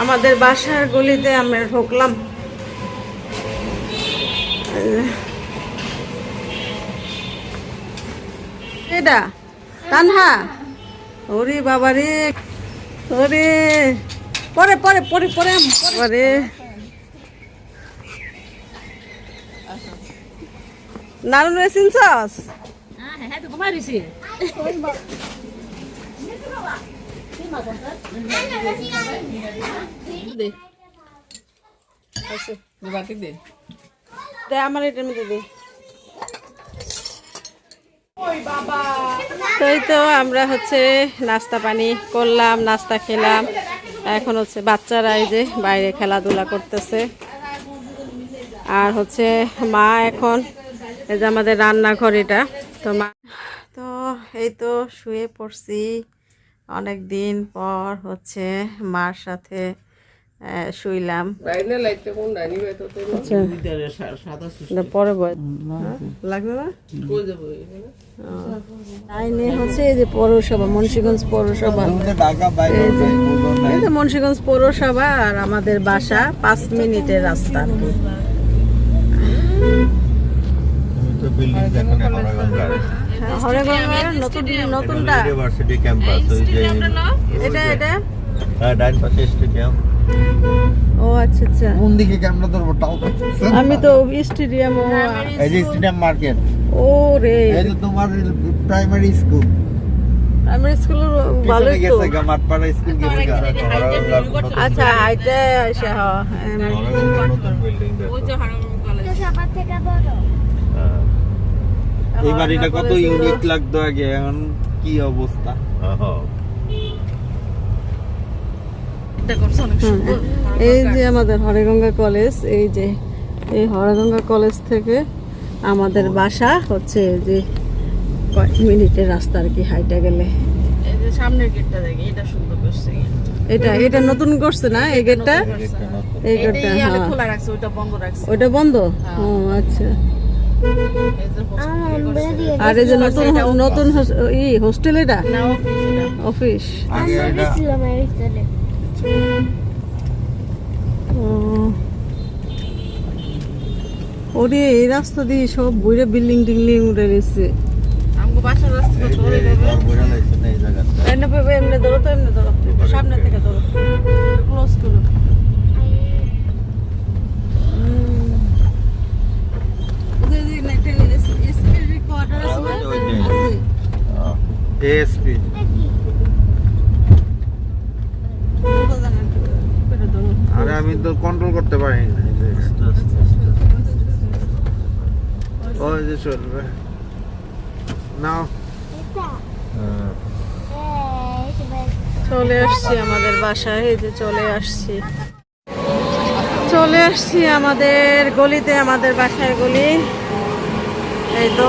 আমাদের বাসার গলিতে আমরা ঢুকলাম। এটা তানহা। ওরে বাবা রে ওরে। পরে পরে পরে পরে পরে নারুন রে চিনছস? হ্যাঁ হ্যাঁ তো ঘুমাই আমার তো এই তো আমরা হচ্ছে নাস্তা পানি করলাম, নাস্তা খেলাম। এখন হচ্ছে বাচ্চারা এই যে বাইরে খেলাধুলা করতেছে। আর হচ্ছে মা এখন, এই যে আমাদের রান্নাঘর এটা। তো মা তো এই তো শুয়ে পড়ছি। অনেক দিন পর হচ্ছে মার সাথে শুইলাম। আচ্ছা। পরে বয় হ্যাঁ? লাগবে না? কই যাব আইনে হচ্ছে এই যে পৌরসভা মুন্সিগঞ্জ পৌরসভা। ঢাকা বাইরে এই যে এই যে মুন্সিগঞ্জ পৌরসভা আর আমাদের বাসা পাঁচ মিনিটের রাস্তা। বিল্ডিং হরগঙ্গার হ্যাঁ, নতুন নতুনটা। ইউনিভার্সিটি ক্যাম্পাস ওই যে এটা এটা? হ্যাঁ, ডাইন পাশে স্টেডিয়াম ও আচ্ছা আচ্ছা। কোন দিকে ক্যামেরা ধরবো? তাও আমি তো স্টেডিয়াম ও এই যে স্টেডিয়াম মার্কেট ও রে। এই যে তোমার প্রাইমারি স্কুল প্রাইমারি স্কুল ভালোই তো। গেছে গা স্কুল গেছে গা। হরগঙ্গার নতুন আচ্ছা হাইটে আসে হ নতুন বিল্ডিং ওই যে হারাম কলেজ সবার থেকে বড়। এই বাড়িটা কত ইউনিক লাগতো আগে এখন কি অবস্থা? এই যে আমাদের হরেগঙ্গা কলেজ এই যে এই হরেগঙ্গা কলেজ থেকে আমাদের বাসা হচ্ছে যে কয়েক মিনিটের রাস্তা আর কি হাইটা গেলে। সামনের গেটটা দেখি এটা সুন্দর করছে। এটা এটা নতুন করছে না? এই গেটটা? এই গেটটা এটা ইয়ালে হ্যাঁ। খোলা রাখছে ওইটা বন্ধ রাখছে। ওইটা বন্ধ? ও আচ্ছা। আর এই যে নতুন নতুন ই হোস্টেল এটা? অফিস। ওরে এই রাস্তা দিয়ে সব বইরে বিল্ডিং টিল্ডিং উঠে গেছে আমগো বাসার রাস্তা তো এই এএসপি। আরে আমি তো কন্ট্রোল করতে পারি না ওই যে চলবে নাও। চলে আসছি আমাদের বাসায়, এই যে চলে আসছি। চলে আসছি আমাদের গলিতে, আমাদের বাসায় গলি। এই তো।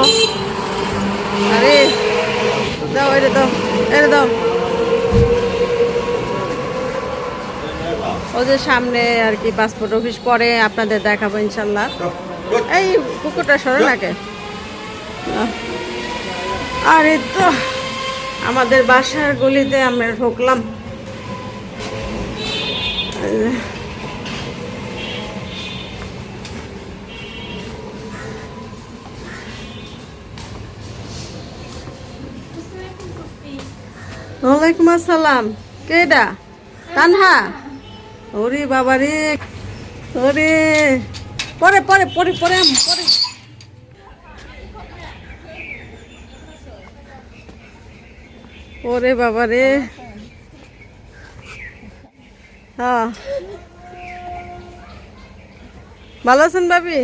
আরে। এটা দাও এটা দাও ও যে সামনে আর কি পাসপোর্ট অফিস পরে আপনাদের দেখাবো ইনশাল্লাহ। এই কুকুরটা সরে নাকে আরে তো, আমাদের বাসার গলিতে আমরা ঢুকলাম। ওয়ালাইকুম আসসালাম। কেডা? তানহা? ওরে বাবা রে ওরে। পরে পরে পরে পরে পরে। ওরে বাবা রে হ্যাঁ। ভালো আছেন ভাবি?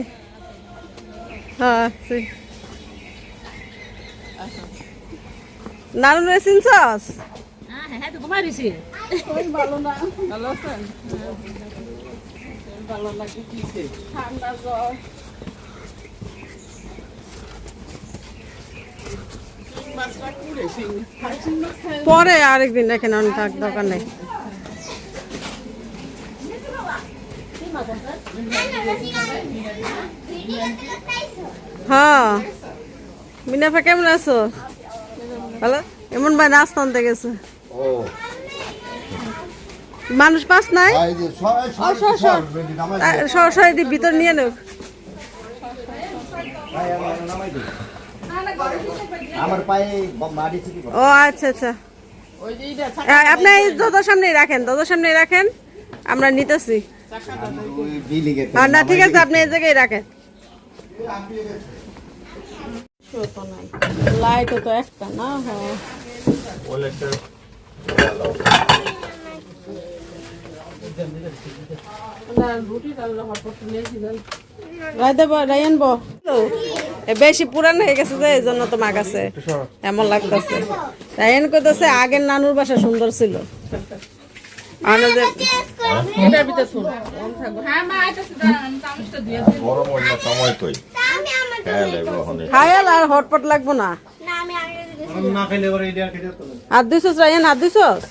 হ্যাঁ আছি। নানুন রে চিনছস হ্যাঁ হ্যাঁ তো ঘুমাই রয়েছে ভালো আছেন ভালো লাগে কিছে ঠান্ডা জ্বর। মাছটা কুড়েছি পরে আরেকদিন রেখে নেন থাক দরকার নেই। হ্যাঁ। মিনাফা কেমন আছো? ভালো এমন ভাই নাস্তা আনতে গেছে। মানুষ পাস নাই। সরাসরি ভিতর নিয়ে নেব ও আচ্ছা আচ্ছা। আপনি দরজার সামনেই রাখেন দরজার সামনেই রাখেন। আমরা নিতেছি। না ঠিক আছে আপনি এই জায়গায় রাখেন। লাইট তো একটা না হ্যাঁ। বেশি পুরান হয়ে গেছে তো এই জন্য তোমার কাছে এমন লাগতেছে। রায়ন কইতেছে আগের নানুর বাসা সুন্দর ছিল। আমাদের এটার ভিতরে শোন হ্যাঁ মা এটা চামচটা দিয়ে দে গরম অন্য সময় কই? আমি আমার খেয়াল লাগবে ওখানে খায়াল আর হটপট লাগবো না। হাত দিছস রায়ন হাত দিছস?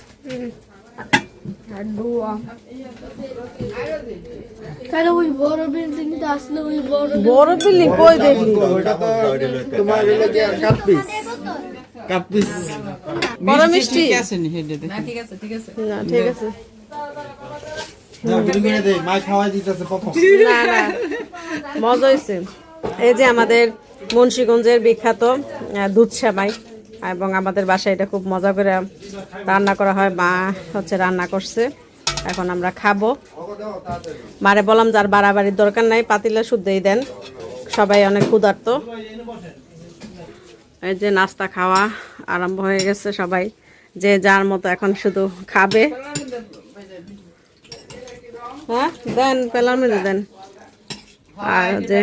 বড় বিল্ডিং কই দেখলি? তোমার না ঠিক আছে ঠিক আছে। না ঠিক আছে। মজা হয়েছে এই যে আমাদের মুন্সিগঞ্জের বিখ্যাত দুধ সেমাই এবং আমাদের বাসায় এটা খুব মজা করে রান্না করা হয়। মা হচ্ছে রান্না করছে। এখন আমরা খাব। মারে বললাম যার বাড়াবাড়ির দরকার নাই পাতিলে শুদ্ধই দেন। সবাই অনেক ক্ষুধার্ত। এই যে নাস্তা খাওয়া আরম্ভ হয়ে গেছে সবাই। যে যার মতো এখন শুধু খাবে। হ্যাঁ দেন পেলার দেন। আর যে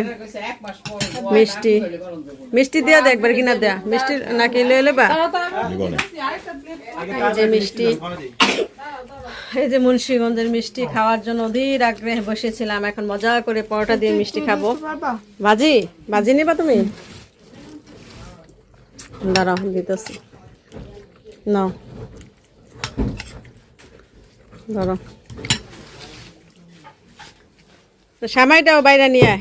মিষ্টি। মিষ্টি দিয়া দে একবার কিনা দেয়া। মিষ্টি নাকি জীবনে এই যে মিষ্টি। এই যে মুন্সিগঞ্জের মিষ্টি খাওয়ার জন্য অধীর আগ্রহে বসেছিলাম। এখন মজা করে পরোটা দিয়ে মিষ্টি খাব। ভাজি ভাজি নিবা তুমি? দাঁড়াও দিতেছি। ধরো তো সামাইটাও বাইরে নিয়ে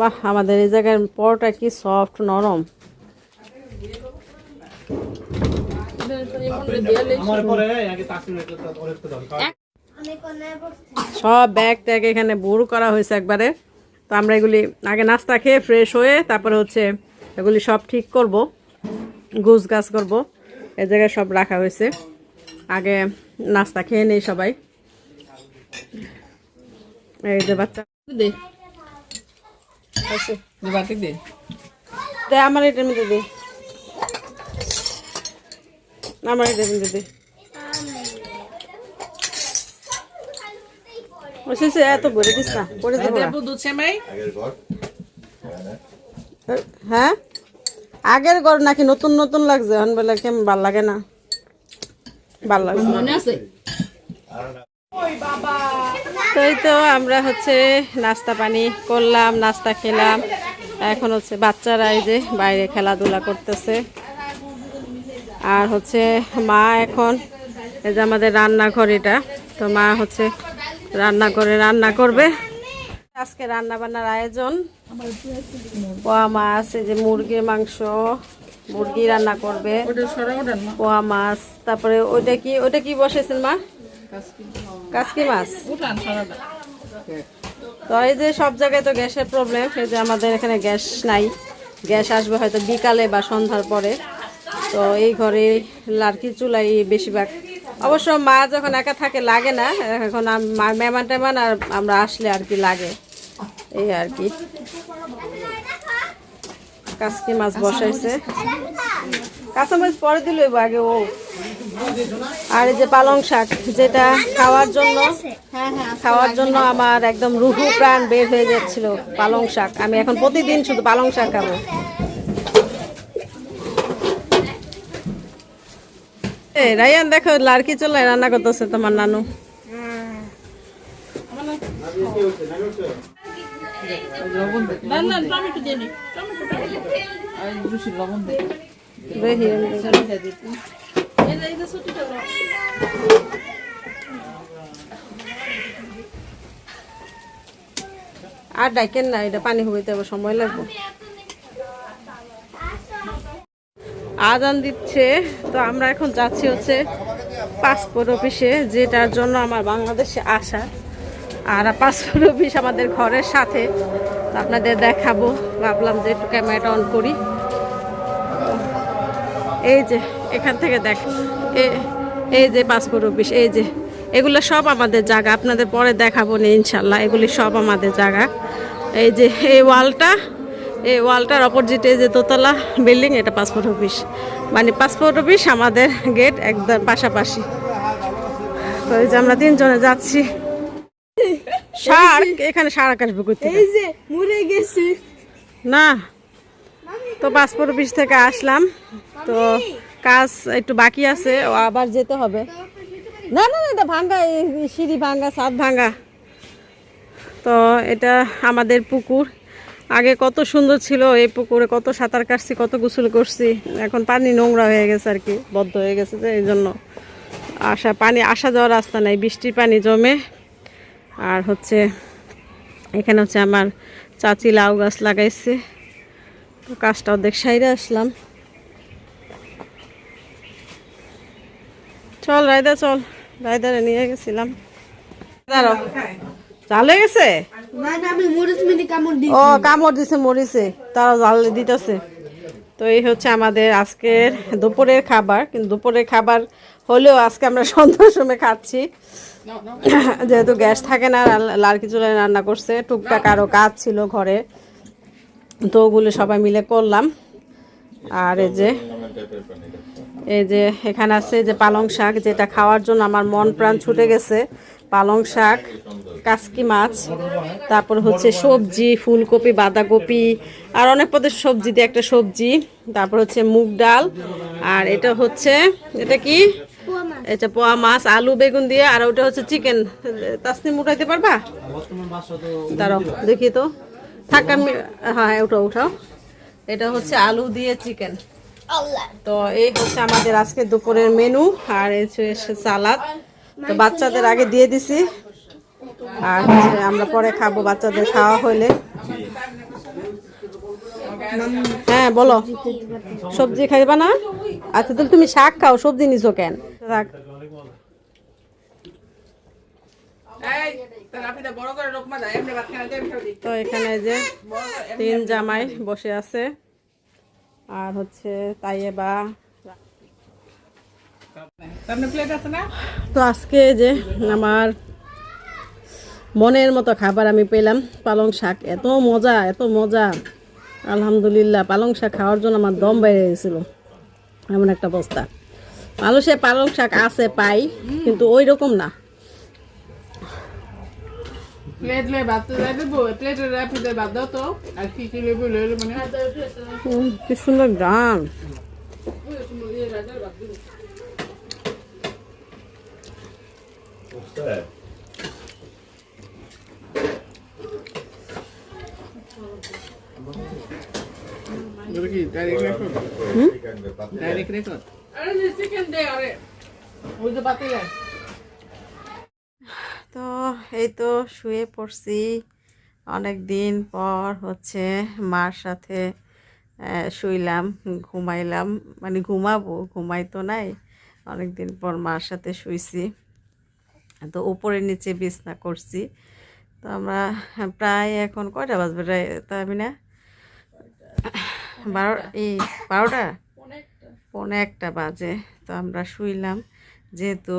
বাহ, আমাদের এই জায়গার পরোটা কি সফট নরম? সব ব্যাগ ট্যাগ এখানে বুড়ো করা হয়েছে একবারে। আমরা এগুলি আগে নাস্তা খেয়ে ফ্রেশ হয়ে তারপরে হচ্ছে এগুলি সব ঠিক করব গুছ গাছ করব। এই জায়গায় সব রাখা হয়েছে। আগে নাস্তা খেয়ে নেই সবাই। এই যে বাচ্চা দে। আছে। বাটি দে। দে আমার এটার মধ্যে দে। আমার এটার মধ্যে দে। ওই এত ভরে দিস না করে দেবো দুধ সেমাই। হ্যাঁ? আগের ঘর নাকি নতুন নতুন লাগছে এখন বেলা কেমন ভালো লাগে না। ভালো লাগছে মনে আছে? তো এই তো আমরা হচ্ছে নাস্তা পানি করলাম নাস্তা খেলাম। এখন হচ্ছে বাচ্চারা এই যে বাইরে খেলাধুলা করতেছে। আর হচ্ছে মা এখন এই যে আমাদের রান্নাঘর এটা। তো মা হচ্ছে রান্নাঘরে রান্না করবে। আজকে রান্না বান্নার আয়োজন। পোয়া মাছ, এই যে মুরগির মাংস, মুরগি রান্না করবে। পোয়া মাছ, তারপরে ওইটা কি ওইটা কি বসেছেন মা? কাসকি মাছ। তো এই যে সব জায়গায় তো গ্যাসের প্রবলেম, এই যে আমাদের এখানে গ্যাস নাই। গ্যাস আসবে হয়তো বিকালে বা সন্ধ্যার পরে। তো এই ঘরে লার্কি চুলাই বেশিরভাগ অবশ্য মা যখন একা থাকে, লাগে না। এখন আম- মা- মেহমান টেমান আর আমরা আসলে আর কি লাগে। এই আর কি। কাসকি মাছ বসাইছে। কাঁচা মাছ পরে দিল আগে ও। আর এই যে পালং শাক, যেটা খাওয়ার জন্য খাওয়ার জন্য আমার একদম রুহু প্রাণ বের হয়ে যাচ্ছিল পালং শাক। আমি এখন প্রতিদিন শুধু পালং শাক খাব। রায়ান, দেখো লাড়কি চলে রান্না করতেছে তোমার নানু। আর ডাকেন না, এটা পানি হইতে সময় লাগবে। আজান দিচ্ছে। তো আমরা এখন যাচ্ছি হচ্ছে পাসপোর্ট অফিসে যেটার জন্য আমার বাংলাদেশে আসা। আর পাসপোর্ট অফিস আমাদের ঘরের সাথে। আপনাদের দেখাবো। ভাবলাম যে একটু ক্যামেরাটা অন করি। এই যে, এখান থেকে দেখ। এই যে পাসপোর্ট অফিস এই যে। এগুলো সব আমাদের জায়গা। আপনাদের পরে দেখাবো না, ইনশাল্লাহ। এগুলি সব আমাদের জায়গা। এই যে, এই ওয়ালটা এই ওয়ালটার অপোজিটে যে দোতলা বিল্ডিং এটা পাসপোর্ট অফিস মানে পাসপোর্ট অফিস আমাদের গেট একদম পাশাপাশি। তো এই যে আমরা তিনজনে যাচ্ছি। শার্ক এখানে শার্ক আসবে করতে এই যে মরে গেছে। না তো পাসপোর্ট অফিস থেকে আসলাম। তো কাজ একটু বাকি আছে ও আবার যেতে হবে। না না না, এটা ভাঙ্গা সিঁড়ি ভাঙ্গা ছাদ ভাঙ্গা। তো এটা আমাদের পুকুর। আগে কত সুন্দর ছিল এই পুকুরে, কত সাঁতার কাটছি, কত গোসল করছি। এখন পানি নোংরা হয়ে গেছে আর কি, বদ্ধ হয়ে গেছে যে এই জন্য। আসা, পানি, আসা যাওয়ার রাস্তা নাই, বৃষ্টির পানি জমে। আর হচ্ছে, এখানে হচ্ছে আমার চাচি লাউ গাছ লাগাইছে। তো কাজটা অর্ধেক সাইডে আসলাম। চল, রায়দা, চল। রায়দারে নিয়ে গেছিলাম। চাল হয়ে গেছে? ও কামড় দিছে মরিছে তারা জাল দিতেছে। তো এই হচ্ছে আমাদের আজকের দুপুরের খাবার। কিন্তু দুপুরের খাবার হলেও আজকে আমরা সন্ধ্যার সময় খাচ্ছি। যেহেতু গ্যাস থাকে না লা- লাড়কি চুলায় রান্না করছে। টুকটাক আরও কাজ ছিল ঘরে। তো ওগুলো সবাই মিলে করলাম। আর এই যে এই যে এখানে আছে যে পালং শাক যেটা খাওয়ার জন্য আমার মন প্রাণ ছুটে গেছে। পালং শাক কাসকি মাছ তারপর হচ্ছে সবজি ফুলকপি বাঁধাকপি আর অনেক পদের সবজি দিয়ে একটা সবজি তারপর হচ্ছে মুগ ডাল আর এটা হচ্ছে এটা কি? এটা পোয়া মাছ আলু বেগুন দিয়ে আর ওটা হচ্ছে চিকেন। তাসনিম উঠাইতে পারবা? দাঁড়াও দেখি তো। থাক আমি হ্যাঁ ওটা উঠাও এটা হচ্ছে আলু দিয়ে চিকেন। তো এই হচ্ছে আমাদের আজকে দুপুরের মেনু আর এই হচ্ছে সালাদ। তো বাচ্চাদের আগে দিয়ে দিছি। আর আমরা পরে খাব বাচ্চাদের খাওয়া হলে হ্যাঁ বলো। সবজি খাইবা না? আচ্ছা তাহলে তুমি শাক খাও সবজি নিছো কেন? আপনি তো এখানে যে তিন জামাই বসে আছে। আর হচ্ছে তাইয়েবা। সামনে প্লেট আছে না? তো আজকে যে আমার মনের মতো খাবার আমি পেলাম পালং শাক। এত মজা এত মজা। আলহামদুলিল্লাহ পালং শাক খাওয়ার জন্য আমার দম বেড়ে গেছিল। এমন একটা অবস্থা। মানুষের পালং শাক আছে পাই কিন্তু ওই রকম না প্লেট সুন্দর ভাত পাতিলে তো এই তো শুয়ে পড়ছি। অনেক দিন পর হচ্ছে মার সাথে শুইলাম ঘুমাইলাম। মানে ঘুমাবো ঘুমাই তো নাই। অনেক দিন পর মার সাথে শুইছি। তো উপরে নিচে বিছনা করছি। তো আমরা প্রায় এখন কয়টা বাজবে প্রায় তা আমি না বারো এই বারোটা? পৌনে একটা বাজে। তো আমরা শুইলাম। যেহেতু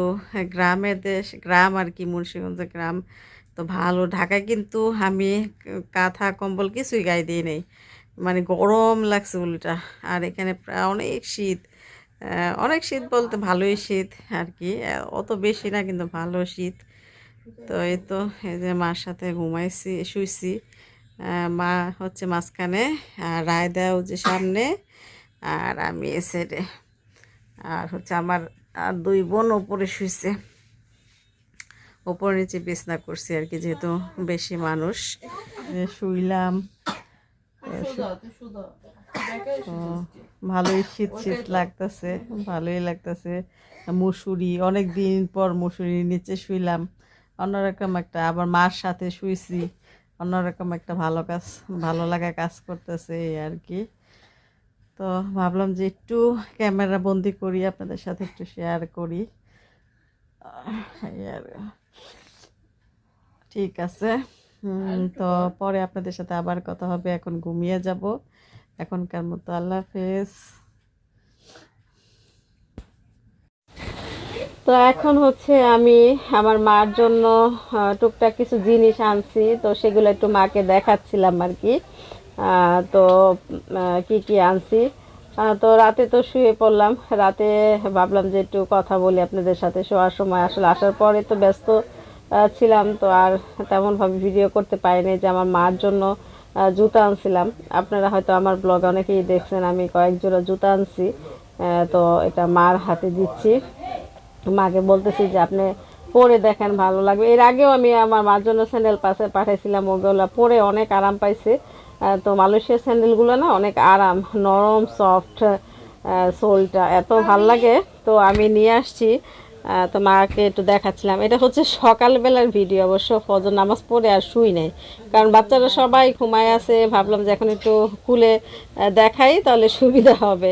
গ্রামের দেশ গ্রাম আর কি মুন্সিগঞ্জের গ্রাম তো ভালো। ঢাকায় কিন্তু আমি কাঁথা কম্বল কিছুই গায়ে দিই নেই। মানে গরম লাগছে উল্টা। আর এখানে প্রায় অনেক শীত। অনেক শীত বলতে ভালোই শীত আর কি অত বেশি না কিন্তু ভালো শীত। তো এই তো এই যে মার সাথে ঘুমাইছি শুইছি। মা হচ্ছে মাঝখানে আর রায়দাও যে সামনে আর আমি এ সাইডে আর হচ্ছে আমার আর দুই বোন ওপরে শুইছে। ওপর নিচে বিছনা করছি আর কি যেহেতু বেশি মানুষ। শুইলাম। তো ভালোই শীত শীত লাগতেছে ভালোই লাগতেছে। মুসুরি অনেক দিন পর মুসুরির নিচে শুইলাম। অন্যরকম একটা আবার মার সাথে শুইছি। অন্যরকম একটা ভালো কাজ ভালো লাগা কাজ করতেছে আর কি। তো ভাবলাম যে একটু ক্যামেরা বন্দি করি আপনাদের সাথে একটু শেয়ার করি। আর। ঠিক আছে। তো পরে আপনাদের সাথে আবার কথা হবে এখন ঘুমিয়ে যাব। এখনকার মতো আল্লাহ হাফেজ। তো এখন হচ্ছে আমি আমার মার জন্য টুকটাক কিছু জিনিস আনছি। তো সেগুলো একটু মাকে দেখাচ্ছিলাম আর কি। তো কি কি আনছি? তো রাতে তো শুয়ে পড়লাম। রাতে ভাবলাম যে একটু কথা বলি আপনাদের সাথে। শোয়ার সময় আসলে আসার পরে তো ব্যস্ত ছিলাম। তো আর তেমনভাবে ভিডিও করতে পারিনি যে আমার মার জন্য জুতা আনছিলাম। আপনারা হয়তো আমার ব্লগে অনেকেই দেখছেন, আমি কয়েক জোড়া জুতা আনছি। তো এটা মার হাতে দিচ্ছি। মাকে বলতেছি যে, আপনি পরে দেখেন, ভালো লাগবে। এর আগেও আমি আমার মার জন্য স্যান্ডেল পাশে পাঠাইছিলাম ওগুলো পরে অনেক আরাম পাইছে। তো মালয়েশিয়ার স্যান্ডেলগুলো না অনেক আরাম, নরম সফট সোলটা এত ভালো লাগে। তো আমি নিয়ে আসছি। তো মাকে একটু দেখাচ্ছিলাম। এটা হচ্ছে সকালবেলার ভিডিও অবশ্য ফজর নামাজ পড়ে আর শুই নাই। কারণ বাচ্চারা সবাই ঘুমায় আছে, ভাবলাম যে এখন একটু খুলে দেখাই, তাহলে সুবিধা হবে।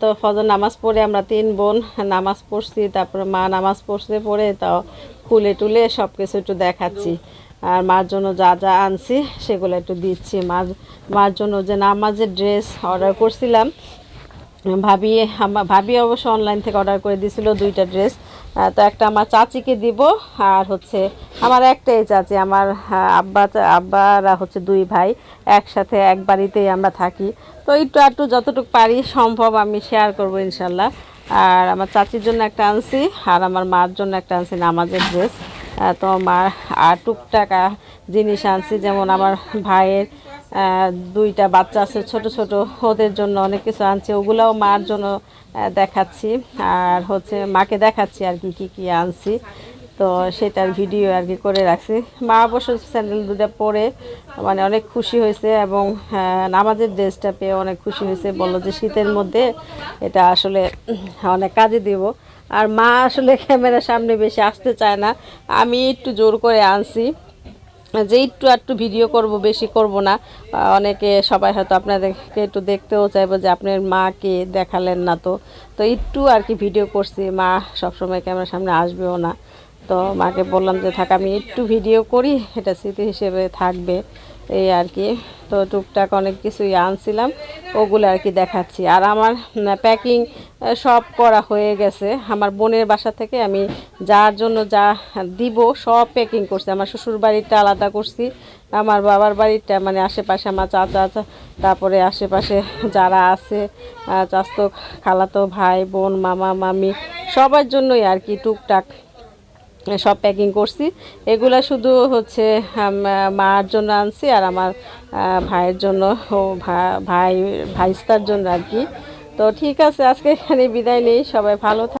তো ফজর নামাজ পড়ে আমরা তিন বোন নামাজ পড়ছি, তারপরে মা নামাজ পড়ছে পড়ে তাও খুলে টুলে সব কিছু একটু দেখাচ্ছি। আর মার জন্য যা যা আনছি, সেগুলো একটু দিচ্ছি। মার মার জন্য যে নামাজের ড্রেস অর্ডার করছিলাম, ভাবি ভাবি অবশ্য অনলাইন থেকে অর্ডার করে দিয়েছিল দুইটা ড্রেস তো একটা আমার চাচিকে দিব, আর হচ্ছে আমার একটাই চাচি, আমার আব্বা, আব্বারা হচ্ছে দুই ভাই, একসাথে এক বাড়িতেই আমরা থাকি। তো একটু একটু যতটুকু পারি সম্ভব আমি শেয়ার করব ইনশাল্লাহ। আর আমার চাচির জন্য একটা আনছি, আর আমার মার জন্য একটা আনছি নামাজের ড্রেস তো মার আর টুকটাক জিনিস আনছি, যেমন আমার ভাইয়ের দুইটা বাচ্চা আছে, ছোট ছোট, ওদের জন্য অনেক কিছু আনছি, ওগুলাও মার জন্য দেখাচ্ছি। আর হচ্ছে মাকে দেখাচ্ছি আর কি কি কি আনছি। তো সেটার ভিডিও আর কি করে রাখছি। মা অবশ্য স্যান্ডেল দুটা পরে মানে অনেক খুশি হয়েছে এবং নামাজের ড্রেসটা পেয়ে অনেক খুশি হয়েছে। বলল যে শীতের মধ্যে এটা আসলে অনেক কাজে দিব। আর মা আসলে ক্যামেরার সামনে বেশি আসতে চায় না। আমি একটু জোর করে আনছি। যে একটু একটু ভিডিও করব, বেশি করব না। অনেকে সবাই হয়তো আপনাদেরকে একটু দেখতেও চাইব যে আপনার মাকে দেখালেন না তো। তো একটু আর কি ভিডিও করছি, মা সবসময় ক্যামেরার সামনে আসবেও না। তো মাকে বললাম যে, থাক, আমি একটু ভিডিও করি, এটা স্মৃতি হিসেবে থাকবে। এই আর কি। তো টুকটাক অনেক কিছুই আনছিলাম, ওগুলো আর কি দেখাচ্ছি। আর আমার প্যাকিং সব করা হয়ে গেছে। আমার বোনের বাসা থেকে আমি যার জন্য যা দিব, সব প্যাকিং করছি। আমার শ্বশুর বাড়িটা আলাদা করছি, আমার বাবার বাড়িটা মানে আশেপাশে আমার চাচা তারপরে আশেপাশে যারা আছে চাস্তো খালাতো ভাই, বোন, মামা, মামি, সবার জন্যই আর কি টুকটাক সব প্যাকিং করছি। এগুলা শুধু হচ্ছে মার জন্য আনছি আর আমার ভাইয়ের জন্য ভাই, ভাইস্তার জন্য আর কি। তো ঠিক আছে, আজকে এখানে বিদায় নেই, সবাই ভালো